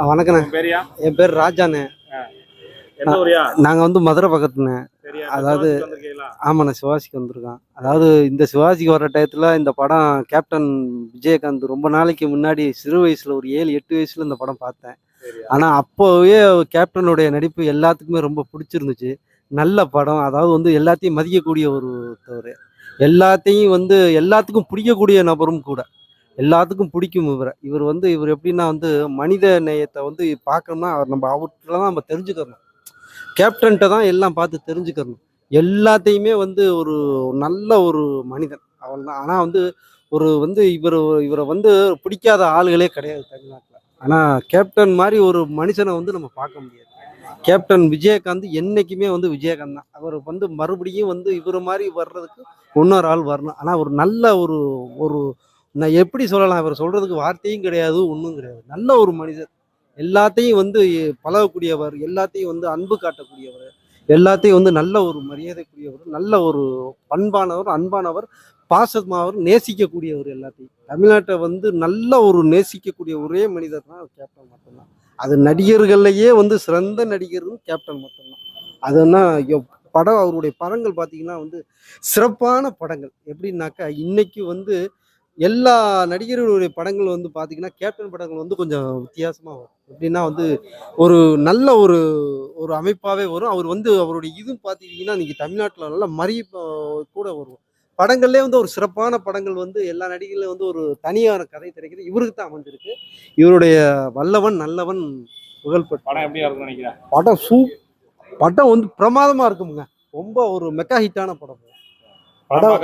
வணக்கண்ணே. பேரியா என் பேர் ராஜாண்ணே. நாங்கள் வந்து மதுரை பக்கத்துண்ணே. அதாவது- ஆமாண்ணே சிவாஜிக்கு வந்திருக்கோம். அதாவது இந்த சிவாஜிக்கு வர டயத்தில் இந்த படம் கேப்டன் விஜயகாந்த் ரொம்ப நாளைக்கு முன்னாடி சிறு வயசில் ஒரு ஏழு எட்டு வயசில் இந்த படம் பார்த்தேன். ஆனால் அப்போவே கேப்டனுடைய நடிப்பு எல்லாத்துக்குமே ரொம்ப பிடிச்சிருந்துச்சு. நல்ல படம். அதாவது வந்து எல்லாத்தையும் மதிக்கக்கூடிய ஒருத்தவர். எல்லாத்தையும் வந்து எல்லாத்துக்கும் பிடிக்கக்கூடிய நபரும் கூட. எல்லாத்துக்கும் பிடிக்கும் இவரை. இவர் வந்து இவர் எப்படின்னா வந்து மனித நேயத்தை வந்து பார்க்கணும்னா அவர் நம்ம அவர்கிட்ட தான் நம்ம தெரிஞ்சுக்கணும் கேப்டன்கிட்ட தான் எல்லாம் பார்த்து தெரிஞ்சுக்கணும் எல்லாத்தையுமே வந்து ஒரு நல்ல ஒரு மனிதன். அவள் தான். ஆனால் வந்து ஒரு வந்து இவர் இவரை வந்து பிடிக்காத ஆளுகளே கிடையாது தமிழ்நாட்டில். ஆனால் கேப்டன் மாதிரி ஒரு மனுஷனை வந்து நம்ம பார்க்க முடியாது. கேப்டன் விஜயகாந்த் என்றைக்குமே வந்து விஜயகாந்த் தான். அவர் வந்து மறுபடியும் வந்து இவர் மாதிரி வர்றதுக்கு இன்னொரு ஆள் வரணும். ஆனால் ஒரு நல்ல ஒரு ஒரு நான் எப்படி சொல்லலாம் இவர் சொல்றதுக்கு வார்த்தையும் கிடையாது ஒன்றும் கிடையாது. நல்ல ஒரு மனிதர். எல்லாத்தையும் வந்து பழகக்கூடியவர் எல்லாத்தையும் வந்து அன்பு காட்டக்கூடியவர் எல்லாத்தையும் வந்து நல்ல ஒரு மரியாதைக்குரியவர் நல்ல ஒரு பண்பானவர் அன்பானவர் பாசமானவர் நேசிக்கக்கூடியவர் எல்லாத்தையும். தமிழ்நாட்டை வந்து நல்ல ஒரு நேசிக்கக்கூடிய ஒரே மனிதர் தான் கேப்டன் மட்டும்தான். அது நடிகர்கள்லையே வந்து சிறந்த நடிகரும் கேப்டன் மட்டும்தான். அதுனா படம் அவருடைய படங்கள் பார்த்தீங்கன்னா வந்து சிறப்பான படங்கள். எப்படின்னாக்கா இன்னைக்கு வந்து எல்லா நடிகர்களுடைய படங்கள் வந்து பார்த்தீங்கன்னா கேப்டன் படங்கள் வந்து கொஞ்சம் வித்தியாசமாக வரும். எப்படின்னா வந்து ஒரு நல்ல ஒரு ஒரு அமைப்பாகவே வரும். அவர் வந்து அவருடைய இது பார்த்தீங்கன்னா இன்னைக்கு தமிழ்நாட்டில் நல்ல மறி கூட வரும் படங்கள்லேயே வந்து ஒரு சிறப்பான படங்கள் வந்து எல்லா நடிகர்களும் வந்து ஒரு தனியான கதை திரைக்கிறது இவருக்கு தான் அமைஞ்சிருக்கு. இவருடைய வல்லவன் நல்லவன் புகழ்பெற்ற படம் எப்படியா இருக்கும்னு நினைக்கிறேன் படம் சூ படம் வந்து பிரமாதமா இருக்குமுங்க. ரொம்ப ஒரு மெக்கா ஹிட்டான படம். படம்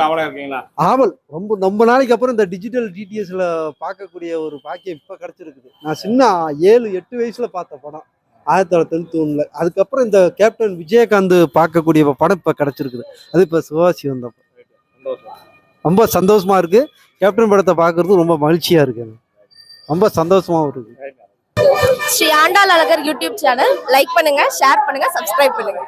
ஆவலா ரொம்ப ரொம்ப நாளைக்கு அப்புறம் இந்த டிஜிட்டல் டிடிஎஸ்ல பார்க்கக்கூடிய ஒரு பாக்கியம் இப்போ கிடைச்சிருக்குது. நான் சின்ன ஏழு எட்டு வயசுல பார்த்த படம். ஆயிரத்தி தொள்ளாயிரத்தி தொண்ணூத்தி ஒண்ணுல அதுக்கப்புறம் இந்த கேப்டன் விஜயகாந்த் பார்க்கக்கூடிய படம் இப்போ கிடைச்சிருக்குது. அது இப்போ சிவாசி சந்தோஷம் ரொம்ப சந்தோஷமா இருக்கு. கேப்டன் படத்தை பார்க்கறது ரொம்ப மகிழ்ச்சியா இருக்கு. ரொம்ப சந்தோஷமாவும் இருக்கு. Sri Andal Azhagar YouTube channel. Like பண்ணுங்க ஷேர் பண்ணுங்க சப்ஸ்கிரைப் பண்ணுங்க.